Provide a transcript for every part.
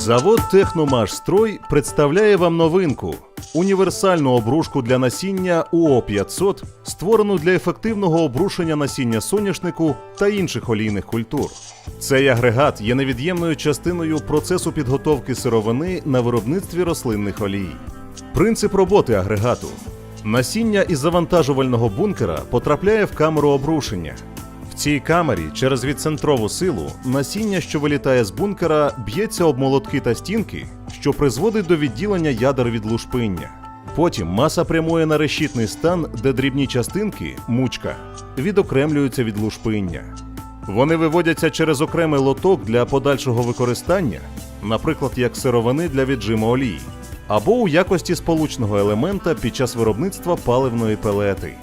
Завод Техномашстрой представляє вам новинку універсальну обрушку для насіння УО-500, створену для ефективного обрушення насіння соняшнику та інших олійних культур. Цей агрегат є невід'ємною частиною процесу підготовки сировини на виробництві рослинних олій. Принцип роботи агрегату: насіння із завантажувального бункера потрапляє в камеру обрушення. Цій камері через відцентрову силу насіння, що вилітає з бункера, б'ється об молотки та стінки, що призводить до відділення ядер від лушпиння. Потім маса прямує на решітний стан, де дрібні частинки, мучка, відокремлюються від лушпиння. Вони виводяться через окремий лоток для подальшого використання, наприклад, як сировини для віджиму олії, або у якості сполучного елемента під час виробництва паливної пелети.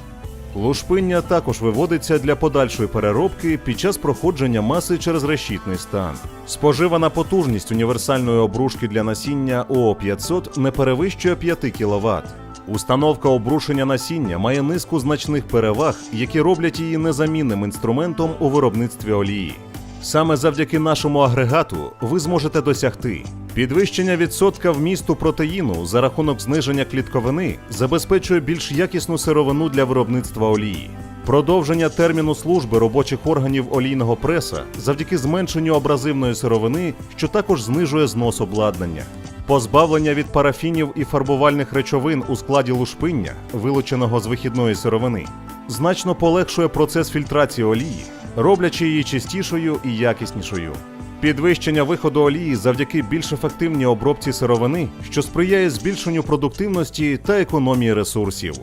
Лушпиння також виводиться для подальшої переробки під час проходження маси через решітний стан. Споживана потужність універсальної обрушки для насіння ОО500 не перевищує 5 кВт. Установка обрушення насіння має низку значних переваг, які роблять її незамінним інструментом у виробництві олії. Саме завдяки нашому агрегату ви зможете досягти підвищення відсотка вмісту протеїну за рахунок зниження клітковини забезпечує більш якісну сировину для виробництва олії. Продовження терміну служби робочих органів олійного преса завдяки зменшенню абразивної сировини, що також знижує знос обладнання. Позбавлення від парафінів і фарбувальних речовин у складі лушпиння, вилученого з вихідної сировини, значно полегшує процес фільтрації олії, роблячи її чистішою і якіснішою. Підвищення виходу олії завдяки більш ефективній обробці сировини, що сприяє збільшенню продуктивності та економії ресурсів.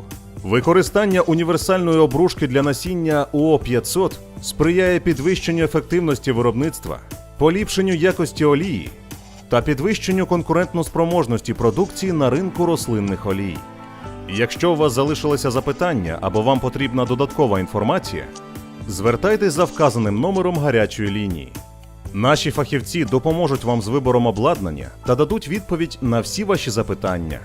Використання універсальної обрушки для насіння УО-500 сприяє підвищенню ефективності виробництва, поліпшенню якості олії та підвищенню конкурентноспроможності продукції на ринку рослинних олій. Якщо у вас залишилися запитання або вам потрібна додаткова інформація, звертайтесь за вказаним номером гарячої лінії. Наші фахівці допоможуть вам з вибором обладнання та дадуть відповідь на всі ваші запитання.